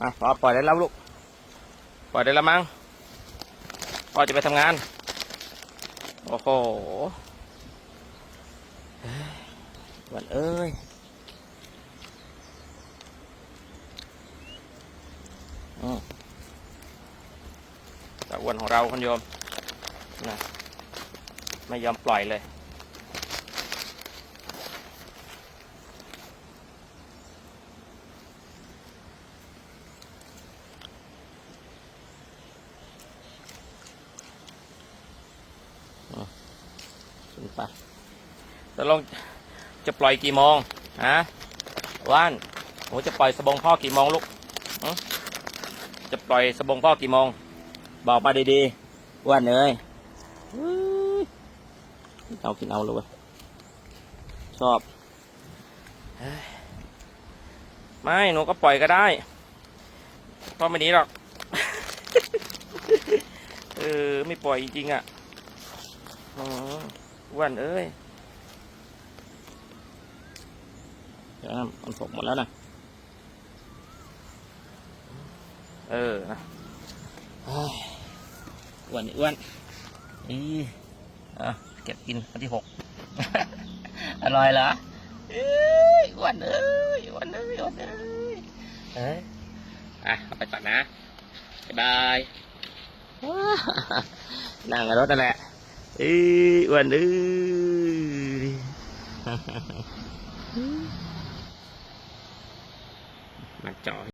มาพอปล่อยได้แล้วลูก ปล่อยได้แล้วมั้งพ่อจะไปทำงาน โอ้โหเฮ้ยวันเอ้ยอืมตะอ้วนของเราคุณโยมนะไม่ยอมปล่อยเลย ไปจะลงจะปล่อยกี่โมงฮะว่านหนูจะปล่อยสบงพ่อกี่โมงลูกจะปล่อยสบงพ่อกี่โมง บอกมาดีๆว่านเอ้ยเอากินเอาเลยชอบไม่หนูก็ปล่อยก็ได้เพ่อไม่นีหรอกเออไม่ปล่อยจริงๆอะอ๋อ วันเอ้ยเดี๋ยวนะมันตกหมดแล้วนะ เออนะอ้วนนี่อ้วนอีอะเก็บกินวันที่หกอร่อยเหรอเอ้ยอ้วนเอ้ยอ้วนเอ้ยอ้วนเอ้ยเอ้ยอะไปตัดนะ บ๊ายบายนั่งรถนั่นแหละ เอ้ยอ้วนเอ้ยมาจ่อ